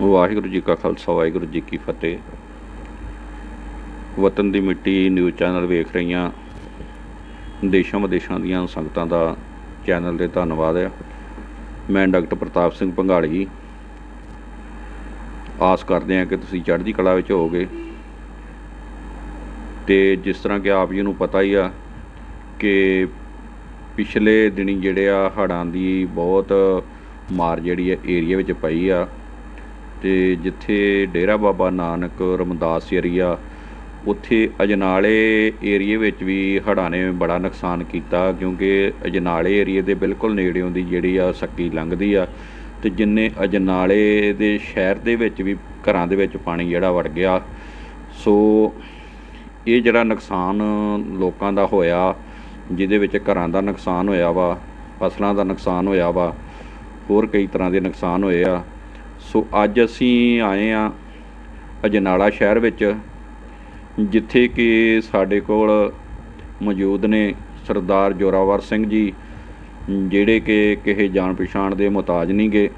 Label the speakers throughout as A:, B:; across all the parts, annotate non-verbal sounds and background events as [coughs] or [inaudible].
A: ਵਾਹਿਗੁਰੂ ਜੀ ਕਾ ਖਾਲਸਾ, ਵਾਹਿਗੁਰੂ ਜੀ ਕੀ ਫਤਿਹ। ਵਤਨ ਦੀ ਮਿੱਟੀ ਨਿਊਜ਼ ਚੈਨਲ ਵੇਖ ਰਹੀਆਂ ਦੇਸ਼ਾਂ ਵਿਦੇਸ਼ਾਂ ਦੀਆਂ ਸੰਗਤਾਂ ਦਾ ਚੈਨਲ ਤੇ ਧੰਨਵਾਦ ਹੈ। ਮੈਂ ਡਾਕਟਰ ਪ੍ਰਤਾਪ ਸਿੰਘ ਭੰਗਾਲੀ ਆਸ ਕਰਦੇ ਹਾਂ ਕਿ ਤੁਸੀਂ ਚੜ੍ਹਦੀ ਕਲਾ ਵਿੱਚ ਹੋਵੋਗੇ। ਤੇ ਜਿਸ ਤਰ੍ਹਾਂ ਕਿ ਆਪ ਜੀ ਨੂੰ ਪਤਾ ਹੀ ਆ ਕਿ ਪਿਛਲੇ ਦਿਨੀ ਜਿਹੜੇ ਆ ਹੜ੍ਹਾਂ ਦੀ ਬਹੁਤ ਮਾਰ ਜਿਹੜੀ ਹੈ ਏਰੀਆ ਵਿੱਚ ਪਈ ਆ। ਤੇ ਜਿੱਥੇ ਡੇਰਾ ਬਾਬਾ ਨਾਨਕ ਰਮਦਾਸ ਏਰੀਆ, ਉੱਥੇ ਅਜਨਾਲੇ ਏਰੀਏ ਵਿੱਚ ਵੀ ਹੜ੍ਹਾਂ ਨੇ ਬੜਾ ਨੁਕਸਾਨ ਕੀਤਾ, ਕਿਉਂਕਿ ਅਜਨਾਲੇ ਏਰੀਏ ਦੇ ਬਿਲਕੁਲ ਨੇੜਿਓਂ ਦੀ ਜਿਹੜੀ ਆ ਸੱਕੀ ਲੰਘਦੀ ਆ ਤੇ ਜਿੰਨੇ ਅਜਨਾਲੇ ਦੇ ਸ਼ਹਿਰ ਦੇ ਵਿੱਚ ਵੀ ਘਰਾਂ ਦੇ ਵਿੱਚ ਪਾਣੀ ਜਿਹੜਾ ਵੜ ਗਿਆ। ਸੋ ਇਹ ਜਿਹੜਾ ਨੁਕਸਾਨ ਲੋਕਾਂ ਦਾ ਹੋਇਆ, ਜਿਹਦੇ ਵਿੱਚ ਘਰਾਂ ਦਾ ਨੁਕਸਾਨ ਹੋਇਆ ਵਾ, ਫਸਲਾਂ ਦਾ ਨੁਕਸਾਨ ਹੋਇਆ ਵਾ, ਹੋਰ ਕਈ ਤਰ੍ਹਾਂ ਦੇ ਨੁਕਸਾਨ ਹੋਏ ਆ। ਸੋ ਅੱਜ ਅਸੀਂ ਆਏ ਆ ਅਜਨਾਲਾ ਸ਼ਹਿਰ ਵਿੱਚ, ਜਿੱਥੇ ਕਿ ਸਾਡੇ ਕੋਲ ਮੌਜੂਦ ਨੇ ਸਰਦਾਰ ਜੋਰਾਵਰ ਸਿੰਘ ਜੀ, ਜਿਹੜੇ ਕਿ ਕਿਸੇ ਜਾਣ ਪਛਾਣ ਦੇ ਮੁਤਾਜ ਨਹੀਂ ਗਏ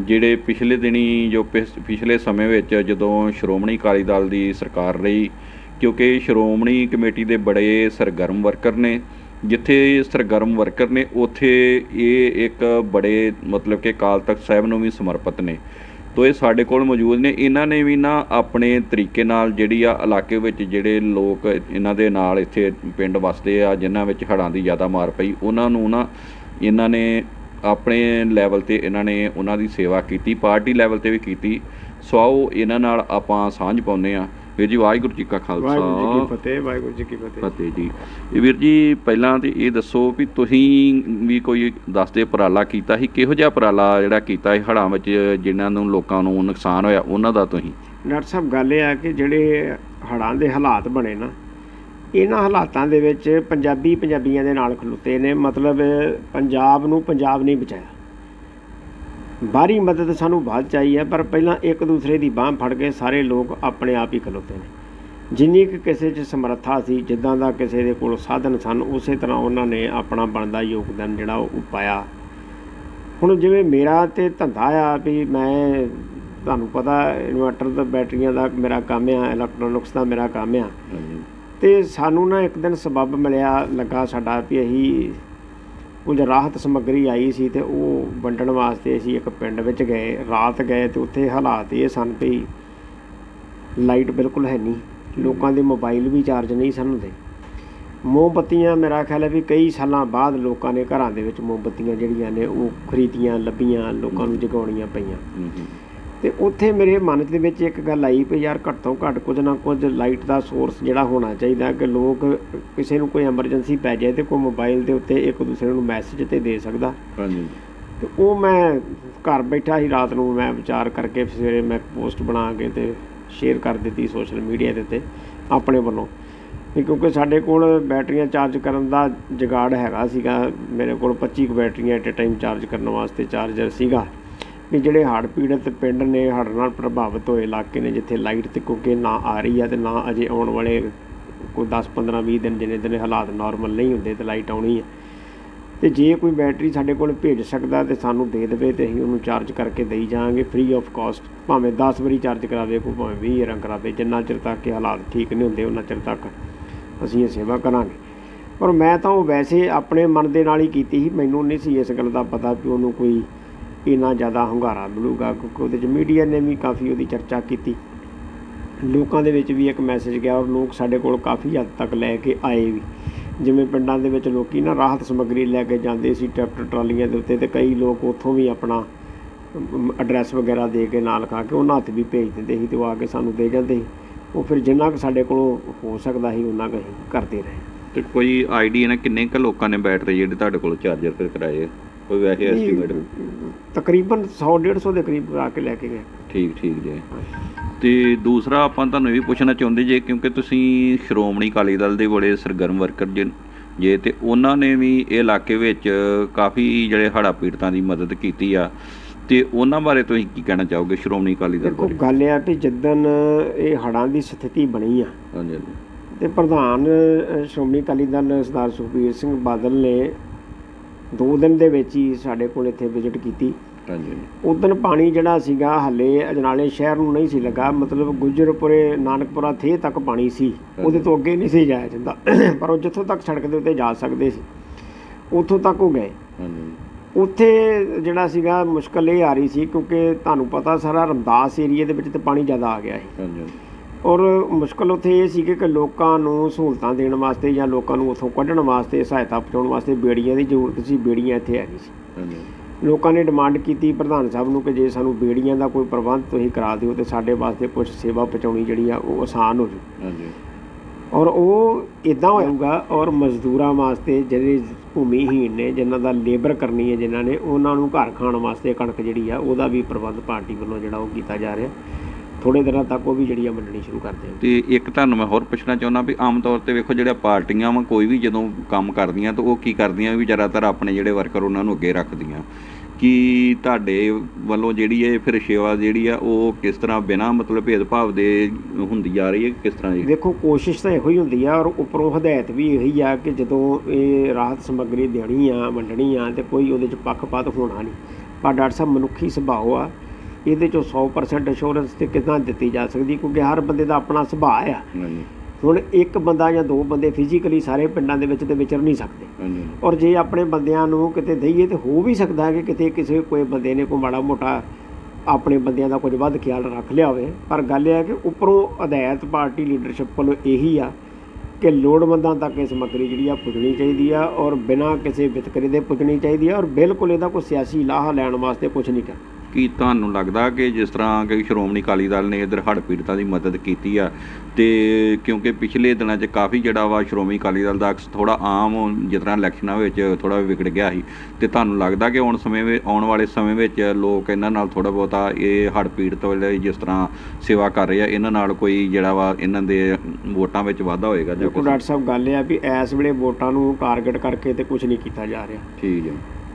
A: ਜਿਹੜੇ ਪਿਛਲੇ ਦਿਨੀ ਜੋ ਪਿਛ- ਪਿਛਲੇ ਸਮੇਂ ਵਿੱਚ ਜਦੋਂ ਸ਼੍ਰੋਮਣੀ ਅਕਾਲੀ ਦਲ ਦੀ ਸਰਕਾਰ ਰਹੀ, ਕਿਉਂਕਿ ਸ਼੍ਰੋਮਣੀ ਕਮੇਟੀ ਦੇ ਬੜੇ ਸਰਗਰਮ ਵਰਕਰ ਨੇ ਜਿੱਥੇ ਸਰਗਰਮ ਵਰਕਰ ਨੇ, ਉੱਥੇ ਇਹ ਇੱਕ ਬੜੇ ਮਤਲਬ ਕਿ ਅਕਾਲ ਤਖਤ ਸਾਹਿਬ ਨੂੰ ਵੀ ਸਮਰਪਿਤ ਨੇ। ਤੋ ਇਹ ਸਾਡੇ ਕੋਲ ਮੌਜੂਦ ਨੇ। ਇਹਨਾਂ ਨੇ ਵੀ ਨਾ ਆਪਣੇ ਤਰੀਕੇ ਨਾਲ ਜਿਹੜੀ ਆ ਇਲਾਕੇ ਵਿੱਚ ਜਿਹੜੇ ਲੋਕ ਇਹਨਾਂ ਦੇ ਨਾਲ ਇੱਥੇ ਪਿੰਡ ਵਸਦੇ ਆ, ਜਿਨ੍ਹਾਂ ਵਿੱਚ ਹੜ੍ਹਾਂ ਦੀ ਜ਼ਿਆਦਾ ਮਾਰ ਪਈ, ਉਹਨਾਂ ਨੂੰ ਨਾ ਇਹਨਾਂ ਨੇ ਆਪਣੇ ਲੈਵਲ ਤੇ ਇਹਨਾਂ ਨੇ ਉਹਨਾਂ ਦੀ ਸੇਵਾ ਕੀਤੀ, ਪਾਰਟੀ ਲੈਵਲ ਤੇ ਵੀ ਕੀਤੀ। ਸੋ ਆਓ ਇਹਨਾਂ ਨਾਲ ਆਪਾਂ ਸਾਂਝ ਪਾਉਂਦੇ ਆ ਵੀਰ ਜੀ ਵਾਹਿਗੁਰੂ ਜੀ ਕਾ
B: ਵਾਹਿਗੁਰੂ ਜੀ
A: ਖਾਲਸਾ
B: ਕੀ ਫਤਿਹ ਵਾਹਿਗੁਰੂ ਜੀ ਕੀ ਫਤਿਹ।
A: ਫਤਿਹ ਜੀ। ਇਹ ਵੀਰ ਜੀ ਪਹਿਲਾਂ ਤੇ ਇਹ ਦੱਸੋ ਵੀ ਤੁਸੀਂ ਵੀ ਕੋਈ ਦੱਸਦੇ ਉਪਰਾਲਾ ਕੀਤਾ ਸੀ? ਕਿਹੋ ਜਿਹਾ ਉਪਰਾਲਾ ਜਿਹੜਾ ਕੀਤਾ ਸੀ? ਹੜ੍ਹਾਂ ਵਿੱਚ ਜਿਨ੍ਹਾਂ ਨੂੰ ਲੋਕਾਂ ਨੂੰ ਨੁਕਸਾਨ ਹੋਇਆ ਉਹਨਾਂ ਦਾ ਤੁਸੀਂ?
B: ਡਾਕਟਰ ਸਾਹਿਬ ਗੱਲ ਇਹ ਆ ਕਿ ਜਿਹੜੇ ਹੜ੍ਹਾਂ ਦੇ ਹਾਲਾਤ ਬਣੇ ਨਾ ਇਹਨਾਂ ਹਾਲਾਤਾਂ ਦੇ ਵਿੱਚ ਪੰਜਾਬੀ ਪੰਜਾਬੀਆਂ ਦੇ ਨਾਲ ਖਲੋਤੇ ਨੇ। ਮਤਲਬ ਪੰਜਾਬ ਨੂੰ ਪੰਜਾਬ ਨਹੀਂ ਬਚਾਇਆ। ਬਾਹਰੀ ਮਦਦ ਸਾਨੂੰ ਬਾਅਦ ਚਾਹੀ ਹੈ ਪਰ ਪਹਿਲਾਂ ਇੱਕ ਦੂਸਰੇ ਦੀ ਬਾਹ ਫੜ ਕੇ ਸਾਰੇ ਲੋਕ ਆਪਣੇ ਆਪ ਹੀ ਖਲੋਤੇ ਨੇ। ਜਿੰਨੀ ਕਿ ਕਿਸੇ 'ਚ ਸਮਰੱਥਾ ਸੀ ਜਿੱਦਾਂ ਦਾ ਕਿਸੇ ਦੇ ਕੋਲ ਸਾਧਨ ਸਨ ਉਸੇ ਤਰ੍ਹਾਂ ਉਹਨਾਂ ਨੇ ਆਪਣਾ ਬਣਦਾ ਯੋਗਦਾਨ ਜਿਹੜਾ ਉਹ ਪਾਇਆ। ਹੁਣ ਜਿਵੇਂ ਮੇਰਾ ਤੇ ਧੰਦਾ ਆ ਵੀ ਮੈਂ ਤੁਹਾਨੂੰ ਪਤਾ ਇਨਵਰਟਰ ਤੇ ਬੈਟਰੀਆਂ ਦਾ ਮੇਰਾ ਕੰਮ ਆ ਇਲੈਕਟ੍ਰੋਨਿਕਸ ਦਾ ਮੇਰਾ ਕੰਮ ਆ। ਤੇ ਸਾਨੂੰ ਨਾ ਇੱਕ ਦਿਨ ਸਬੱਬ ਮਿਲਿਆ ਲੱਗਾ ਸਾਡਾ ਵੀ ਅਸੀਂ ਕੁਝ ਰਾਹਤ ਸਮੱਗਰੀ ਆਈ ਸੀ ਤੇ ਉਹ ਵੰਡਣ ਵਾਸਤੇ ਅਸੀਂ ਇੱਕ ਪਿੰਡ ਵਿੱਚ ਗਏ, ਰਾਤ ਗਏ ਤੇ ਉੱਥੇ ਹਾਲਾਤ ਇਹ ਸਨ ਵੀ ਲਾਈਟ ਬਿਲਕੁਲ ਹੈ ਨਹੀਂ, ਲੋਕਾਂ ਦੇ ਮੋਬਾਈਲ ਵੀ ਚਾਰਜ ਨਹੀਂ ਸਨ ਹੁੰਦੇ। ਮੋਮਬੱਤੀਆਂ ਮੇਰਾ ਖਿਆਲ ਹੈ ਵੀ ਕਈ ਸਾਲਾਂ ਬਾਅਦ ਲੋਕਾਂ ਨੇ ਘਰਾਂ ਦੇ ਵਿੱਚ ਮੋਮਬੱਤੀਆਂ ਜਿਹੜੀਆਂ ਨੇ ਉਹ ਖਰੀਦੀਆਂ, ਲੱਭੀਆਂ, ਲੋਕਾਂ ਨੂੰ ਜਗਾਉਣੀਆਂ ਪਈਆਂ। ਤੇ ਉੱਥੇ ਮੇਰੇ ਮਨ ਦੇ ਵਿੱਚ ਇੱਕ ਗੱਲ ਆਈ ਵੀ ਯਾਰ ਘੱਟ ਤੋਂ ਘੱਟ ਕੁਝ ਨਾ ਕੁਝ ਲਾਈਟ ਦਾ ਸੋਰਸ ਜਿਹੜਾ ਹੋਣਾ ਚਾਹੀਦਾ ਕਿ ਲੋਕ ਕਿਸੇ ਨੂੰ ਕੋਈ ਐਮਰਜੈਂਸੀ ਪੈ ਜਾਏ ਤੇ ਕੋਈ ਮੋਬਾਈਲ ਦੇ ਉੱਤੇ ਇੱਕ ਦੂਸਰੇ ਨੂੰ ਮੈਸੇਜ ਤੇ ਦੇ ਸਕਦਾ।
A: ਹਾਂਜੀ।
B: ਤੇ ਉਹ ਮੈਂ ਘਰ ਬੈਠਾ ਹੀ ਰਾਤ ਨੂੰ ਮੈਂ ਵਿਚਾਰ ਕਰਕੇ ਸਵੇਰੇ ਮੈਂ ਪੋਸਟ ਬਣਾ ਕੇ ਤੇ ਸ਼ੇਅਰ ਕਰ ਦਿੱਤੀ ਸੋਸ਼ਲ ਮੀਡੀਆ ਦੇ ਉੱਤੇ ਆਪਣੇ ਵੱਲੋਂ। ਕਿਉਂਕਿ ਸਾਡੇ ਕੋਲ ਬੈਟਰੀਆਂ ਚਾਰਜ ਕਰਨ ਦਾ ਜਗਾੜ ਹੈਗਾ ਸੀਗਾ। ਮੇਰੇ ਕੋਲ 25 ਕੁ ਬੈਟਰੀਆਂ ਐਟ ਟਾਈਮ ਚਾਰਜ ਕਰਨ ਵਾਸਤੇ ਚਾਰਜਰ ਸੀਗਾ। ਵੀ ਜਿਹੜੇ ਹੜ੍ਹ ਪੀੜਤ ਪਿੰਡ ਨੇ ਹੜ੍ਹ ਨਾਲ ਪ੍ਰਭਾਵਿਤ ਹੋਏ ਇਲਾਕੇ ਨੇ, ਜਿੱਥੇ ਲਾਈਟ ਤੇ ਕਿਉਂਕਿ ਨਾ ਆ ਰਹੀ ਹੈ ਅਤੇ ਨਾ ਅਜੇ ਆਉਣ ਵਾਲੇ ਕੋਈ ਦਸ, ਪੰਦਰਾਂ, ਵੀਹ ਦਿਨ ਜਿੰਨੇ ਦਿਨ ਹਾਲਾਤ ਨੋਰਮਲ ਨਹੀਂ ਹੁੰਦੇ ਤੇ ਲਾਈਟ ਆਉਣੀ ਹੈ ਅਤੇ ਜੇ ਕੋਈ ਬੈਟਰੀ ਸਾਡੇ ਕੋਲ ਭੇਜ ਸਕਦਾ ਤਾਂ ਸਾਨੂੰ ਦੇ ਦੇਵੇ ਤੇ ਅਸੀਂ ਉਹਨੂੰ ਚਾਰਜ ਕਰਕੇ ਦੇਈ ਜਾਵਾਂਗੇ। ਫ੍ਰੀ ਆਫ ਕਾਸਟ ਭਾਵੇਂ 10 ਵਾਰੀ ਚਾਰਜ ਕਰਾਵੇ, ਕੋਈ ਭਾਵੇਂ 20 ਵਾਰਾਂ ਕਰਾਵੇ, ਜਿੰਨਾ ਚਿਰ ਤੱਕ ਕਿ ਹਾਲਾਤ ਠੀਕ ਨਹੀਂ ਹੁੰਦੇ, ਉਹਨਾਂ ਚਿਰ ਤੱਕ ਅਸੀਂ ਇਹ ਸੇਵਾ ਕਰਾਂਗੇ। ਪਰ ਮੈਂ ਤਾਂ ਉਹ ਵੈਸੇ ਆਪਣੇ ਮਨ ਦੇ ਨਾਲ ਹੀ ਕੀਤੀ ਸੀ, ਮੈਨੂੰ ਨਹੀਂ ਸੀ ਇਸ ਗੱਲ ਦਾ ਪਤਾ ਕਿ ਉਹਨੂੰ ਕੋਈ ਇੰਨਾ ਜ਼ਿਆਦਾ ਹੰਗਾਰਾ ਮਿਲੂਗਾ ਕਿਉਂਕਿ ਉਹਦੇ ਚ ਮੀਡੀਆ ਨੇ ਵੀ ਕਾਫੀ ਉਹਦੀ ਚਰਚਾ ਕੀਤੀ। ਲੋਕਾਂ ਦੇ ਵਿੱਚ ਵੀ ਇੱਕ ਮੈਸੇਜ ਗਿਆ ਔਰ ਲੋਕ ਸਾਡੇ ਕੋਲ ਕਾਫੀ ਹੱਦ ਤੱਕ ਲੈ ਕੇ ਆਏ ਵੀ। ਜਿਵੇਂ ਪਿੰਡਾਂ ਦੇ ਵਿੱਚ ਲੋਕੀ ਨਾ ਰਾਹਤ ਸਮੱਗਰੀ ਲੈ ਕੇ ਜਾਂਦੇ ਸੀ ਟਰੈਕਟਰ ਟਰਾਲੀਆਂ ਦੇ ਉੱਤੇ ਤੇ ਕਈ ਲੋਕ ਉੱਥੋਂ ਵੀ ਆਪਣਾ ਐਡਰੈਸ ਵਗੈਰਾ ਦੇ ਕੇ ਨਾਲ ਖਾ ਕੇ ਉਹਨਾਂ ਹੱਥ ਵੀ ਭੇਜ ਦਿੰਦੇ ਸੀ ਤੇ ਉਹ ਆ ਕੇ ਸਾਨੂੰ ਦੇ ਜਾਂਦੇ ਸੀ। ਉਹ ਫਿਰ ਜਿੰਨਾ ਕੁ ਸਾਡੇ ਕੋਲੋਂ ਹੋ ਸਕਦਾ ਸੀ ਉਹਨਾਂ ਕੁ ਅਸੀਂ ਕਰਦੇ ਰਹੇ।
A: ਤੇ ਕੋਈ ਆਈਡੀਆ ਨਾ ਕਿੰਨੇ ਕੁ ਲੋਕਾਂ ਨੇ ਬੈਟਰੀ ਜਿਹੜੇ ਤੁਹਾਡੇ ਕੋਲ ਚਾਰਜਰ ਫਿਰ ਕਰਾਏ ਕੋਈ ਵੈਸੇ ਐਸਟੀਮੇਟ
B: ਤਕਰੀਬਨ 100 150 ਦੇ ਕਰੀਬ ਕਰਾ ਕੇ ਲੈ ਕੇ ਗਏ।
A: ਠੀਕ ਠੀਕ ਜੀ। ਤੇ ਦੂਸਰਾ ਆਪਾਂ ਤੁਹਾਨੂੰ ਇਹ ਵੀ ਪੁੱਛਣਾ ਚਾਹੁੰਦੇ ਜੇ ਕਿਉਂਕਿ ਤੁਸੀਂ ਸ਼੍ਰੋਮਣੀ ਅਕਾਲੀ ਦਲ ਦੇ ਬੜੇ ਸਰਗਰਮ ਵਰਕਰ ਜੇ ਜੇ ਤੇ ਉਹਨਾਂ ਨੇ ਵੀ ਇਹ ਇਲਾਕੇ ਵਿੱਚ ਕਾਫੀ ਜਿਹੜੇ ਹੜ੍ਹਾਂ ਪੀੜਤਾਂ ਦੀ ਮਦਦ ਕੀਤੀ ਆ ਤੇ ਉਹਨਾਂ ਬਾਰੇ ਤੁਸੀਂ ਕੀ ਕਹਿਣਾ ਚਾਹੋਗੇ ਸ਼੍ਰੋਮਣੀ ਅਕਾਲੀ ਦਲ
B: ਦੇਖੋ
A: ਬਾਰੇ?
B: ਗੱਲ ਇਹ ਆ ਵੀ ਜਿੱਦਨ ਇਹ ਹੜ੍ਹਾਂ ਦੀ ਸਥਿਤੀ ਬਣੀ ਆ
A: ਹਾਂਜੀ
B: ਤੇ ਪ੍ਰਧਾਨ ਸ਼੍ਰੋਮਣੀ ਅਕਾਲੀ ਦਲ ਸਰਦਾਰ ਸੁਖਬੀਰ ਸਿੰਘ ਬਾਦਲ ਨੇ ਦੋ ਦਿਨ ਦੇ ਵਿੱਚ ਹੀ ਸਾਡੇ ਕੋਲ ਇੱਥੇ ਵਿਜ਼ਿਟ ਕੀਤੀ।
A: ਹਾਂਜੀ
B: ਉਦੋਂ ਪਾਣੀ ਜਿਹੜਾ ਸੀਗਾ ਹੱਲੇ ਅਜਨਾਲੇ ਸ਼ਹਿਰ ਨੂੰ ਨਹੀਂ ਸੀ ਲੱਗਾ। ਮਤਲਬ ਗੁਜਰਪੁਰੇ ਨਾਨਕਪੁਰਾ ਥੇ ਤੱਕ ਪਾਣੀ ਸੀ। ਉਹਦੇ ਤੋਂ ਅੱਗੇ ਨਹੀਂ ਸੀ ਜਾਇਆ ਜਾਂਦਾ। [clears throat] ਪਰ ਉਹ ਜਿੱਥੋਂ ਤੱਕ ਸੜਕ ਦੇ ਉੱਤੇ ਜਾ ਸਕਦੇ ਸੀ ਉੱਥੋਂ ਤੱਕ ਉਹ ਗਏ।
A: ਹਾਂਜੀ।
B: ਉੱਥੇ ਜਿਹੜਾ ਸੀਗਾ ਮੁਸ਼ਕਲ ਇਹ ਆ ਰਹੀ ਸੀ ਕਿਉਂਕਿ ਤੁਹਾਨੂੰ ਪਤਾ ਸਾਰਾ ਰਮਦਾਸ ਏਰੀਆ ਦੇ ਵਿੱਚ ਤੇ ਪਾਣੀ ਜ਼ਿਆਦਾ ਆ ਗਿਆ ਸੀ।
A: ਹਾਂਜੀ।
B: ਔਰ ਮੁਸ਼ਕਲ ਉੱਥੇ ਇਹ ਸੀ ਕਿ ਲੋਕਾਂ ਨੂੰ ਸਹੂਲਤਾਂ ਦੇਣ ਵਾਸਤੇ ਜਾਂ ਲੋਕਾਂ ਨੂੰ ਉੱਥੋਂ ਕੱਢਣ ਵਾਸਤੇ ਸਹਾਇਤਾ ਪਹੁੰਚਾਉਣ ਵਾਸਤੇ ਬੇੜੀਆਂ ਦੀ ਜ਼ਰੂਰਤ ਸੀ ਬੇੜੀਆਂ ਇੱਥੇ ਹੈ ਨਹੀਂ ਸੀ। ਲੋਕਾਂ ਨੇ ਡਿਮਾਂਡ ਕੀਤੀ ਪ੍ਰਧਾਨ ਸਾਹਿਬ ਨੂੰ ਕਿ ਜੇ ਸਾਨੂੰ ਬੇੜੀਆਂ ਦਾ ਕੋਈ ਪ੍ਰਬੰਧ ਤੁਸੀਂ ਕਰਾ ਦਿਓ ਤੇ ਸਾਡੇ ਵਾਸਤੇ ਕੁਝ ਸੇਵਾ ਪਹੁੰਚਾਉਣੀ ਜਿਹੜੀ ਆ ਉਹ ਆਸਾਨ ਹੋ ਜੂ
A: ਹਾਂਜੀ।
B: ਔਰ ਉਹ ਇਦਾਂ ਹੋਊਗਾ ਔਰ ਮਜ਼ਦੂਰਾਂ ਵਾਸਤੇ ਜਿਹੜੇ ਭੂਮੀਹੀਨ ਨੇ ਜਿਨ੍ਹਾਂ ਦਾ ਲੇਬਰ ਕਰਨੀ ਹੈ ਜਿਨ੍ਹਾਂ ਨੇ ਉਹਨਾਂ ਨੂੰ ਘਰ ਖਾਣ ਵਾਸਤੇ ਕਣਕ ਜਿਹੜੀ ਆ ਉਹਦਾ ਵੀ ਪ੍ਰਬੰਧ ਪਾਰਟੀ ਵੱਲੋਂ ਜਿਹੜਾ ਉਹ ਕੀਤਾ ਜਾ ਰਿਹਾ। ਥੋੜੇ ਦਿਨਾਂ ਤੱਕ ਉਹ ਵੀ ਜਿਹੜੀ ਆ ਮੰਨਣੀ ਸ਼ੁਰੂ ਕਰ ਦੇਣਗੇ
A: ਤੇ ਇੱਕ ਤੁਹਾਨੂੰ ਮੈਂ ਹੋਰ ਪੁੱਛਣਾ ਚਾਹੁੰਦਾ ਵੀ ਆਮ ਤੌਰ ਤੇ ਵੇਖੋ ਜਿਹੜੀਆਂ ਪਾਰਟੀਆਂ ਵਾ ਕੋਈ ਵੀ ਜਦੋਂ ਕੰਮ ਕਰਦੀਆਂ ਤਾਂ ਉਹ ਕੀ ਕਰਦੀਆਂ ਵੀ ਜ਼ਿਆਦਾਤਰ ਆਪਣੇ ਜਿਹੜੇ ਵਰਕਰ ਉਹਨਾਂ ਨੂੰ ਅੱਗੇ ਰੱਖਦੀਆਂ। ਕੀ ਤੁਹਾਡੇ ਵੱਲੋਂ ਜਿਹੜੀ ਇਹ ਫਿਰ ਸੇਵਾ ਜਿਹੜੀ ਆ ਉਹ ਕਿਸ ਤਰ੍ਹਾਂ ਬਿਨਾਂ ਮਤਲਬ ਭੇਦਭਾਵ ਦੇ ਹੁੰਦੀ ਜਾ ਰਹੀ ਹੈ ਕਿਸ ਤਰ੍ਹਾਂ ਜੀ
B: ਦੇਖੋ ਕੋਸ਼ਿਸ਼ ਤਾਂ ਇਹੋ ਹੀ ਹੁੰਦੀ ਆ ਔਰ ਉੱਪਰੋਂ ਹਦਾਇਤ ਵੀ ਇਹੀ ਆ ਕਿ ਜਦੋਂ ਇਹ ਰਾਹਤ ਸਮੱਗਰੀ ਦੇਣੀ ਆ ਵੰਡਣੀ ਆ ਤੇ ਕੋਈ ਉਹਦੇ ਚ ਪੱਖਪਾਤ ਹੋਣਾ ਨਹੀਂ। ਪਰ ਡਾਕਟਰ ਸਾਹਿਬ ਮਨੁੱਖੀ ਸੁਭਾਅ ਆ ਇਹਦੇ ਚੋਂ 100% ਅਸ਼ੋਰੈਂਸ ਤੇ ਕਿਦਾਂ ਦਿੱਤੀ ਜਾ ਸਕਦੀ? ਕਿਉਂਕਿ ਹਰ ਬੰਦੇ ਦਾ ਆਪਣਾ ਸੁਭਾਅ ਆ।
A: ਹਾਂਜੀ।
B: ਹੁਣ ਇੱਕ ਬੰਦਾ ਜਾਂ ਦੋ ਬੰਦੇ ਫਿਜ਼ੀਕਲੀ ਸਾਰੇ ਪਿੰਡਾਂ ਦੇ ਵਿੱਚ ਤੇ ਵਿਚਰ ਨਹੀਂ ਸਕਦੇ। ਔਰ ਜੇ ਆਪਣੇ ਬੰਦਿਆਂ ਨੂੰ ਕਿਤੇ ਦਈਏ ਤੇ ਹੋ ਵੀ ਸਕਦਾ ਹੈ ਕਿ ਕਿਤੇ ਕਿਸੇ ਕੋਈ ਬੰਦੇ ਨੇ ਕੋਈ ਮਾੜਾ ਮੋਟਾ ਆਪਣੇ ਬੰਦਿਆਂ ਦਾ ਕੁਝ ਵੱਧ ਖਿਆਲ ਰੱਖ ਲਿਆ ਹੋਵੇ। ਪਰ ਗੱਲ ਇਹ ਹੈ ਕਿ ਉੱਪਰੋਂ ਹਦਾਇਤ ਪਾਰਟੀ ਲੀਡਰਸ਼ਿਪ ਵੱਲੋਂ ਇਹੀ ਆ ਕਿ ਲੋੜਵੰਦਾਂ ਤੱਕ ਇਹ ਸਮੱਗਰੀ ਜਿਹੜੀ ਆ ਪੁੱਜਣੀ ਚਾਹੀਦੀ ਆ ਔਰ ਬਿਨਾਂ ਕਿਸੇ ਵਿਤਕਰੇ ਦੇ ਪੁੱਜਣੀ ਚਾਹੀਦੀ ਆ ਔਰ ਬਿਲਕੁਲ ਇਹਦਾ ਕੋਈ ਸਿਆਸੀ ਲਾਹਾ ਲੈਣ ਵਾਸਤੇ ਕੁਝ ਨਹੀਂ ਕਰਨਾ।
A: ਕੀ ਤੁਹਾਨੂੰ ਲੱਗਦਾ ਕਿ ਜਿਸ ਤਰ੍ਹਾਂ ਕਿ ਸ਼੍ਰੋਮਣੀ ਅਕਾਲੀ ਦਲ ਨੇ ਇਧਰ ਹੜ੍ਹ ਪੀੜਤਾਂ ਦੀ ਮਦਦ ਕੀਤੀ ਆ ਤੇ ਕਿਉਂਕਿ ਪਿਛਲੇ ਦਿਨਾਂ 'ਚ ਕਾਫੀ ਜਿਹੜਾ ਵਾ ਸ਼੍ਰੋਮਣੀ ਅਕਾਲੀ ਦਲ ਦਾ ਅਕਸ ਥੋੜਾ ਆਮ ਜਿਸ ਤਰ੍ਹਾਂ ਇਲੈਕਸ਼ਨਾਂ ਵਿੱਚ ਥੋੜਾ ਵਿਗੜ ਗਿਆ ਸੀ ਤੇ ਤੁਹਾਨੂੰ ਲੱਗਦਾ ਕਿ ਆਉਣ ਸਮੇਂ ਵਿੱਚ ਆਉਣ ਵਾਲੇ ਸਮੇਂ ਵਿੱਚ ਲੋਕ ਇਹਨਾਂ ਨਾਲ ਥੋੜਾ ਬਹੁਤਾ ਇਹ ਹੜ੍ਹ ਪੀੜਤ ਵੇਲੇ ਜਿਸ ਤਰ੍ਹਾਂ ਸੇਵਾ ਕਰ ਰਹੇ ਆ ਇਹਨਾਂ ਨਾਲ ਕੋਈ ਜਿਹੜਾ ਵਾ ਇਹਨਾਂ ਦੇ ਵੋਟਾਂ ਵਿੱਚ ਵਾਧਾ ਹੋਏਗਾ ਜਾਂ?
B: ਡਾਕਟਰ ਸਾਹਿਬ ਗੱਲ ਇਹ ਆ ਵੀ ਇਸ ਵੇਲੇ ਵੋਟਾਂ ਨੂੰ ਟਾਰਗੇਟ ਕਰਕੇ ਤੇ ਕੁਝ ਨਹੀਂ ਕੀਤਾ ਜਾ ਰਿਹਾ
A: ਠੀਕ ਹੈ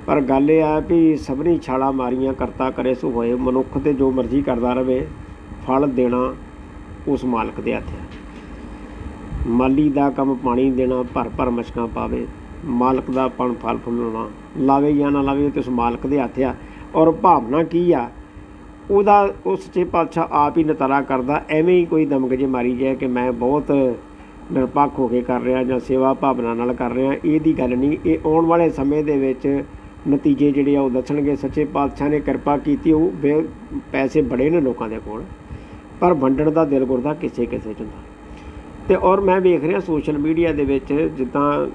B: ਪਰ ਗੱਲ ਇਹ ਆ ਵੀ ਸਭਨੀ ਛਾਲਾ ਮਾਰੀਆਂ ਕਰਤਾ ਕਰੇ ਸੋ ਹੋਏ, ਮਨੁੱਖ ਤੇ ਜੋ ਮਰਜ਼ੀ ਕਰਦਾ ਰਵੇ, ਫਲ ਦੇਣਾ ਉਸ ਮਾਲਕ ਦੇ ਹੱਥ ਹੈ। ਮਾਲੀ ਦਾ ਕੰਮ ਪਾਣੀ ਦੇਣਾ, ਭਰ ਭਰ ਮਸ਼ਕਾਂ ਪਾਵੇ, ਮਾਲਕ ਦਾ ਪਣ ਫਲ ਫੁੱਲਣਾ, ਲਾਵੇ ਜਾਂ ਨਾ ਲਾਵੇ ਉਹ ਤੇ ਉਸ ਮਾਲਕ ਦੇ ਹੱਥ ਆ। ਔਰ ਭਾਵਨਾ ਕੀ ਆ? ਉਹਦਾ, ਉਸ 'ਚ ਪਾਤਸ਼ਾਹ ਆਪ ਹੀ ਨਤਾਰਾ ਕਰਦਾ, ਐਵੇਂ ਹੀ ਕੋਈ ਦਮਗਜੇ ਮਾਰੀ ਜਾਏ ਕਿ ਮੈਂ ਬਹੁਤ ਨਿਰਪੱਖ ਹੋ ਕੇ ਕਰ ਰਿਹਾ ਜਾਂ ਸੇਵਾ ਭਾਵਨਾ ਨਾਲ ਕਰ ਰਿਹਾ, ਇਹਦੀ ਗੱਲ ਨਹੀਂ। ਇਹ ਆਉਣ ਵਾਲੇ ਸਮੇਂ ਦੇ ਵਿੱਚ ਨਤੀਜੇ ਜਿਹੜੇ ਆ ਉਹ ਦੱਸਣਗੇ। ਸੱਚੇ ਪਾਤਸ਼ਾਹ ਨੇ ਕਿਰਪਾ ਕੀਤੀ ਉਹ ਬੇ- ਪੈਸੇ ਬੜੇ ਨੇ ਲੋਕਾਂ ਦੇ ਕੋਲ ਪਰ ਵੰਡਣ ਦਾ ਦਿਲ ਗੁਰਦਾ ਕਿਸੇ ਕਿਸੇ ਚ ਹੁੰਦਾ। ਤੇ ਔਰ ਮੈਂ ਵੇਖ ਰਿਹਾ ਸੋਸ਼ਲ ਮੀਡੀਆ ਦੇ ਵਿੱਚ ਜਿੱਦਾਂ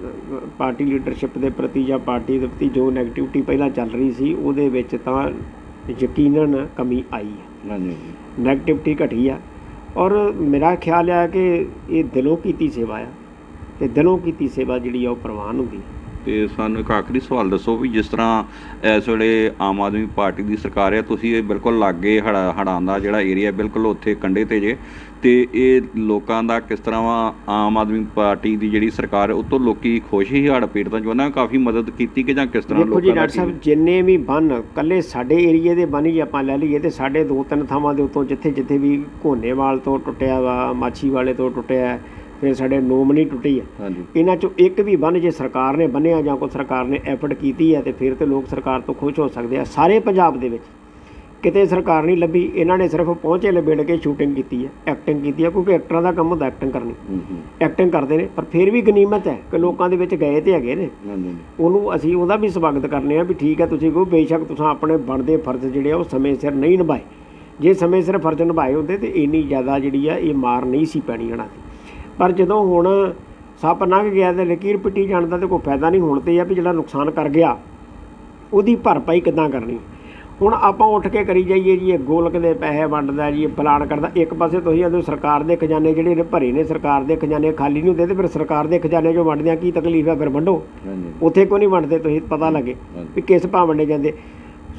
B: ਪਾਰਟੀ ਲੀਡਰਸ਼ਿਪ ਦੇ ਪ੍ਰਤੀ ਜਾਂ ਪਾਰਟੀ ਦੇ ਪ੍ਰਤੀ ਜੋ ਨੈਗੇਟਿਵਿਟੀ ਪਹਿਲਾਂ ਚੱਲ ਰਹੀ ਸੀ ਉਹਦੇ ਵਿੱਚ ਤਾਂ ਯਕੀਨਨ ਕਮੀ ਆਈ ਹੈ।
A: ਹਾਂਜੀ।
B: ਨੈਗੇਟਿਵਿਟੀ ਘਟੀ ਆ। ਔਰ ਮੇਰਾ ਖਿਆਲ ਆ ਕਿ ਇਹ ਦਿਲੋਂ ਕੀਤੀ ਸੇਵਾ ਆ ਤੇ ਦਿਲੋਂ ਕੀਤੀ ਸੇਵਾ ਜਿਹੜੀ ਆ ਉਹ ਪ੍ਰਵਾਨ ਹੁੰਦੀ ਹੈ
A: ਤੇ ਸਾਨੂੰ ਇੱਕ ਆਖਰੀ ਸਵਾਲ ਦੱਸੋ ਵੀ ਜਿਸ ਤਰ੍ਹਾਂ ਇਸ ਵੇਲੇ ਆਮ ਆਦਮੀ ਪਾਰਟੀ ਦੀ ਸਰਕਾਰ ਹੈ ਤੁਸੀਂ ਇਹ ਬਿਲਕੁਲ ਲਾਗੇ ਹੜਾ ਹੜਾਂ ਦਾ ਜਿਹੜਾ ਏਰੀਆ ਬਿਲਕੁਲ ਉੱਥੇ ਕੰਢੇ ਤੇ ਜੇ। ਤੇ ਇਹ ਲੋਕਾਂ ਦਾ ਕਿਸ ਤਰ੍ਹਾਂ ਵਾ ਆਮ ਆਦਮੀ ਪਾਰਟੀ ਦੀ ਜਿਹੜੀ ਸਰਕਾਰ ਹੈ ਉਹ ਤੋਂ ਲੋਕੀ ਖੁਸ਼ ਹੀ ਹੜ ਪੀੜਤਾਂ ਚ ਉਹਨਾਂ ਕਾਫੀ ਮਦਦ ਕੀਤੀ ਕਿ ਜਾਂ ਕਿਸ ਤਰ੍ਹਾਂ
B: ਦੇਖੋ ਜੀ
A: ਲੋਕਾਂ ਦਾ
B: ਡਾਕਟਰ ਸਾਹਿਬ ਜਿੰਨੇ ਵੀ ਬੰਨ ਕੱਲੇ ਸਾਡੇ ਏਰੀਏ ਦੇ ਬੰਨ ਹੀ ਆਪਾਂ ਲੈ ਲਈਏ ਤੇ ਸਾਡੇ ਦੋ ਤਿੰਨ ਥਾਵਾਂ ਦੇ ਉੱਤੋਂ ਜਿੱਥੇ ਜਿੱਥੇ ਵੀ ਘੋਨੇਵਾਲ ਤੋਂ ਟੁੱਟਿਆ ਵਾ ਮਾਛੀ ਵਾਲੇ ਤੋਂ ਟੁੱਟਿਆ ਫਿਰ ਸਾਡੇ ਨੋਮਨੀ ਟੁੱਟੀ ਹੈ ਇਹਨਾਂ ਚੋਂ ਇੱਕ ਵੀ ਬੰਨ ਜੇ ਸਰਕਾਰ ਨੇ ਬੰਨਿਆ ਜਾਂ ਕੋਈ ਸਰਕਾਰ ਨੇ ਐਫਰਟ ਕੀਤੀ ਹੈ ਤੇ ਫਿਰ ਤੇ ਲੋਕ ਸਰਕਾਰ ਤੋਂ ਖੁਸ਼ ਹੋ ਸਕਦੇ ਆ। ਸਾਰੇ ਪੰਜਾਬ ਦੇ ਵਿੱਚ ਕਿਤੇ ਸਰਕਾਰ ਨਹੀਂ ਲੱਭੀ ਇਹਨਾਂ ਨੇ ਸਿਰਫ ਪਹੁੰਚੇ ਲਬੇੜ ਕੇ ਸ਼ੂਟਿੰਗ ਕੀਤੀ ਹੈ ਐਕਟਿੰਗ ਕੀਤੀ ਹੈ ਕਿਉਂਕਿ ਐਕਟਰਾਂ ਦਾ ਕੰਮ ਹੁੰਦਾ ਐਕਟਿੰਗ ਕਰਨੀ। ਐਕਟਿੰਗ ਕਰਦੇ ਨੇ ਪਰ ਫਿਰ ਵੀ ਗਨੀਮਤ ਹੈ ਕਿ ਲੋਕਾਂ ਦੇ ਵਿੱਚ ਗਏ ਤੇ ਹੈਗੇ ਨੇ। ਉਹਨੂੰ ਅਸੀਂ ਉਹਦਾ ਵੀ ਸਵਾਗਤ ਕਰਨੇ ਆ ਵੀ ਠੀਕ ਹੈ ਤੁਸੀਂ ਕਹੋ ਬੇਸ਼ੱਕ ਤੁਸੀਂ ਆਪਣੇ ਬਣਦੇ ਫਰਜ਼ ਜਿਹੜੇ ਆ ਉਹ ਸਮੇਂ ਸਿਰ ਨਹੀਂ ਨਿਭਾਏ। ਜੇ ਸਮੇਂ ਸਿਰ ਫਰਜ਼ ਨਿਭਾਏ ਹੁੰਦੇ ਤੇ ਇੰਨੀ ਜ਼ਿਆਦਾ ਜਿਹੜੀ ਆ ਇਹ ਮਾਰ ਨਹੀਂ ਸੀ ਪੈਣੀ ਇਹਨਾਂ ਦੀ। ਪਰ ਜਦੋਂ ਹੁਣ ਸੱਪ ਲੰਘ ਗਿਆ ਤੇ ਲਕੀਰ ਪਿੱਟੀ ਜਾਣ ਦਾ ਤੇ ਕੋਈ ਫਾਇਦਾ ਨਹੀਂ ਹੁਣ ਤੇ ਇਹ ਆ ਵੀ ਜਿਹੜਾ ਨੁਕਸਾਨ ਕਰ ਗਿਆ ਉਹਦੀ ਭਰਪਾਈ ਕਿੱਦਾਂ ਕਰਨੀ? ਹੁਣ ਆਪਾਂ ਉੱਠ ਕੇ ਕਰੀ ਜਾਈਏ ਜੀ ਇਹ ਗੋਲਕ ਦੇ ਪੈਸੇ ਵੰਡਦਾ ਜੀ ਇਹ ਪਲਾਨ ਕਰਦਾ ਇੱਕ ਪਾਸੇ ਤੁਸੀਂ ਆਦੇ ਸਰਕਾਰ ਦੇ ਖਜ਼ਾਨੇ ਜਿਹੜੇ ਨੇ ਭਰੇ ਨੇ ਸਰਕਾਰ ਦੇ ਖਜ਼ਾਨੇ ਖਾਲੀ ਨਹੀਂ ਹੁੰਦੇ ਤੇ ਫਿਰ ਸਰਕਾਰ ਦੇ ਖਜ਼ਾਨੇ ਜੋ ਵੰਡਦਿਆਂ ਕੀ ਤਕਲੀਫ ਹੈ ਫਿਰ ਵੰਡੋ? ਉੱਥੇ ਕਿਉਂ ਨਹੀਂ ਵੰਡਦੇ ਤੁਸੀਂ ਪਤਾ ਲੱਗੇ। ਵੀ ਕਿਸ ਭਾਅ ਵੰਡੇ ਜਾਂਦੇ।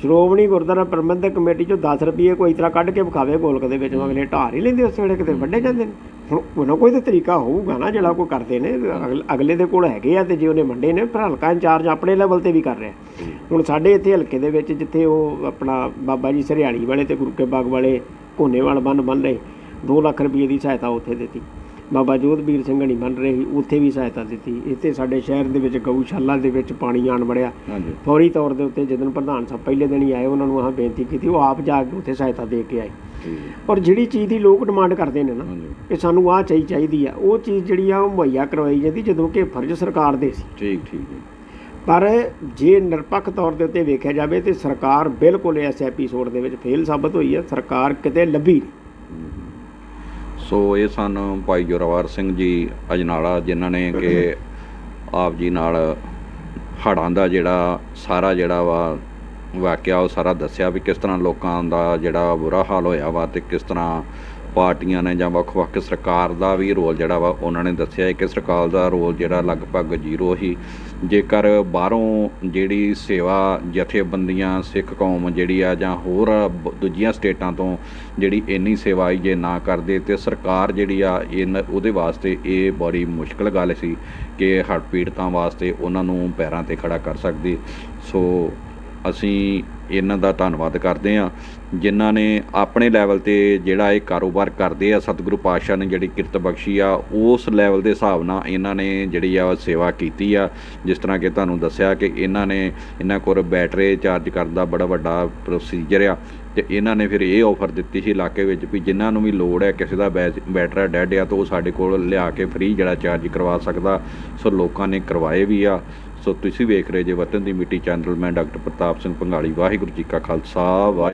B: ਸ਼੍ਰੋਮਣੀ ਗੁਰਦੁਆਰਾ ਪ੍ਰਬੰਧਕ ਕਮੇਟੀ ਚੋਂ 10 ਰੁਪਏ ਕੋਈ ਤਰ੍ਹਾਂ ਕੱਢ ਕੇ ਵਿਖਾਵੇ ਗੋਲਕ ਦੇ ਵਿੱਚ ਅਗਲੇ ਢਾਰ ਹੀ ਲੈਂਦੇ ਉਸ ਵੇਲੇ ਕਿਤੇ ਵੱਡੇ ਜਾਂਦੇ ਨੇ। ਹੁਣ ਉਹਨਾਂ ਕੋਈ ਤਾਂ ਤਰੀਕਾ ਹੋਊਗਾ ਨਾ ਜਿਹੜਾ ਕੋਈ ਕਰਦੇ ਨੇ ਅਗਲ- ਦੇ ਕੋਲ ਹੈਗੇ ਆ ਤੇ ਜੇ ਉਹਨੇ ਵੰਡੇ ਨੇ ਫਿਰ ਹਲਕਾ ਇੰਚਾਰਜ ਆਪਣੇ ਲੈਵਲ ਤੇ ਵੀ ਕਰ ਰਿਹਾ। ਹੁਣ ਸਾਡੇ ਇੱਥੇ ਹਲਕੇ ਦੇ ਵਿੱਚ ਜਿੱਥੇ ਉਹ ਆਪਣਾ ਬਾਬਾ ਜੀ ਸਰਿਆਲੀ ਵਾਲੇ ਤੇ ਗੁਰੂ ਕੇ ਬਾਗ ਵਾਲੇ ਘੋਨੇਵਾਲ ਬੰਨ ਬੰਨ ਲਏ 2 ਲੱਖ ਰੁਪਏ ਦੀ ਸਹਾਇਤਾ ਉੱਥੇ ਦਿੱਤੀ। ਬਾਬਾ ਜੋਧਬੀਰ ਸਿੰਘ ਨਹੀਂ ਬਣ ਰਹੇ ਉੱਥੇ ਵੀ ਸਹਾਇਤਾ ਦਿੱਤੀ। ਇੱਥੇ ਸਾਡੇ ਸ਼ਹਿਰ ਦੇ ਵਿੱਚ ਗਊਸ਼ਾਲਾ ਦੇ ਵਿੱਚ ਪਾਣੀ ਆਣ ਵੜਿਆ। ਫੌਰੀ ਤੌਰ ਦੇ ਉੱਤੇ ਜਦੋਂ ਪ੍ਰਧਾਨ ਸਾਹਿਬ ਪਹਿਲੇ ਦਿਨ ਹੀ ਆਏ ਉਹਨਾਂ ਨੂੰ ਆਹ ਬੇਨਤੀ ਕੀਤੀ ਉਹ ਆਪ ਜਾ ਕੇ ਉੱਥੇ ਸਹਾਇਤਾ ਦੇ ਕੇ ਆਏ। ਔਰ ਜਿਹੜੀ ਚੀਜ਼ ਦੀ ਲੋਕ ਡਿਮਾਂਡ ਕਰਦੇ ਨੇ ਨਾ ਕਿ ਸਾਨੂੰ ਆਹ ਚਾਹੀ ਚਾਹੀਦੀ ਆ। ਉਹ ਚੀਜ਼ ਜਿਹੜੀ ਆ ਉਹ ਮੁਹੱਈਆ ਕਰਵਾਈ ਜਾਂਦੀ ਜਦੋਂ ਕਿ ਫਰਜ਼ ਸਰਕਾਰ ਦੇ ਸੀ।
A: ਠੀਕ ਠੀਕ
B: ਪਰ ਜੇ ਨਿਰਪੱਖ ਤੌਰ ਦੇ ਉੱਤੇ ਵੇਖਿਆ ਜਾਵੇ ਤੇ ਸਰਕਾਰ ਬਿਲਕੁਲ ਇਸ ਐਪੀਸੋਡ ਦੇ ਵਿੱਚ ਫੇਲ ਸਾਬਤ ਹੋਈ ਹੈ ਸਰਕਾਰ ਕਿਤੇ ਲੱਭੀ
A: ਸੋ ਇਹ ਸਨ ਭਾਈ ਜੋਰਾਵਰ ਸਿੰਘ ਜੀ ਅਜਨਾਲਾ ਜਿਨ੍ਹਾਂ ਨੇ ਕਿ [coughs] ਆਪ ਜੀ ਨਾਲ ਹੜ੍ਹਾਂ ਦਾ ਜਿਹੜਾ ਸਾਰਾ ਜਿਹੜਾ ਵਾ ਵਾਕਿਆ ਉਹ ਸਾਰਾ ਦੱਸਿਆ ਵੀ ਕਿਸ ਤਰ੍ਹਾਂ ਲੋਕਾਂ ਦਾ ਜਿਹੜਾ ਬੁਰਾ ਹਾਲ ਹੋਇਆ ਵਾ ਤੇ ਕਿਸ ਤਰ੍ਹਾਂ ਪਾਰਟੀਆਂ ਨੇ ਜਾਂ ਵੱਖ-ਵੱਖ ਸਰਕਾਰ ਦਾ ਵੀ ਰੋਲ ਜਿਹੜਾ ਵਾ ਉਹਨਾਂ ਨੇ ਦੱਸਿਆ ਕਿ ਸਰਕਾਰ ਦਾ ਰੋਲ ਜਿਹੜਾ ਲਗਭਗ ਜ਼ੀਰੋ ਹੀ। ਜੇਕਰ ਬਾਹਰੋਂ ਜਿਹੜੀ ਸੇਵਾ ਜਥੇਬੰਦੀਆਂ, ਸਿੱਖ ਕੌਮ ਜਿਹੜੀ ਆ ਜਾਂ ਹੋਰ ਬ- ਦੂਜੀਆਂ ਸਟੇਟਾਂ ਤੋਂ ਜਿਹੜੀ ਇੰਨੀ ਸੇਵਾ ਜੇ ਨਾ ਕਰਦੇ ਤੇ ਸਰਕਾਰ ਜਿਹੜੀ ਆ ਇਹ ਉਹਦੇ ਵਾਸਤੇ ਇਹ ਬੜੀ ਮੁਸ਼ਕਲ ਗੱਲ ਸੀ ਕਿ ਹੜ੍ਹ ਪੀੜਤਾਂ ਵਾਸਤੇ ਉਹਨਾਂ ਨੂੰ ਪੈਰਾਂ ਤੇ ਖੜਾ ਕਰ ਸਕਦੀ। ਸੋ ਅਸੀਂ ਇਹਨਾਂ ਦਾ ਧੰਨਵਾਦ ਕਰਦੇ ਹਾਂ, ਜਿਨ੍ਹਾਂ ਨੇ ਆਪਣੇ ਲੈਵਲ ਤੇ ਜਿਹੜਾ ਇਹ ਕਾਰੋਬਾਰ ਕਰਦੇ ਆ, ਸਤਿਗੁਰੂ ਪਾਤਸ਼ਾਹ ਨੇ ਜਿਹੜੀ ਕਿਰਤ ਬਖਸ਼ੀ ਆ, ਉਸ ਲੈਵਲ ਦੇ ਹਿਸਾਬ ਨਾਲ ਇਹਨਾਂ ਨੇ ਜਿਹੜੀ ਆ ਉਹ ਸੇਵਾ ਕੀਤੀ ਆ। ਜਿਸ ਤਰ੍ਹਾਂ ਕਿ ਤੁਹਾਨੂੰ ਦੱਸਿਆ ਕਿ ਇਹਨਾਂ ਨੇ ਇਹਨਾਂ ਕੋਲ ਬੈਟਰੀ ਚਾਰਜ ਕਰਨ ਦਾ ਬੜਾ ਵੱਡਾ ਪ੍ਰੋਸੀਜਰ ਆ ਤੇ ਇਹਨਾਂ ਨੇ ਫਿਰ ਇਹ ਆਫਰ ਦਿੱਤੀ ਸੀ ਇਲਾਕੇ ਵਿੱਚ ਵੀ ਜਿਨ੍ਹਾਂ ਨੂੰ ਵੀ ਲੋੜ ਹੈ, ਕਿਸੇ ਦਾ ਬੈ- ਬੈਟਰਾ ਡੈਡ ਆ, ਤਾਂ ਉਹ ਸਾਡੇ ਕੋਲ ਲਿਆ ਕੇ ਫ੍ਰੀ ਜਿਹੜਾ ਚਾਰਜ ਕਰਵਾ ਸਕਦਾ। ਸੋ ਲੋਕਾਂ ਨੇ ਕਰਵਾਏ ਵੀ ਆ। ਸੋ ਤੁਸੀਂ ਵੇਖ ਰਹੇ ਜੇ ਵਤਨ ਦੀ ਮਿੱਟੀ ਚੈਨਲ, ਮੈਂ ਡਾਕਟਰ ਪ੍ਰਤਾਪ ਸਿੰਘ ਭੰਗਾਲੀ ਵਾਹਿਗੁਰੂ ਜੀ ਕਾ ਖਾਲਸਾ, ਵਾਹਿ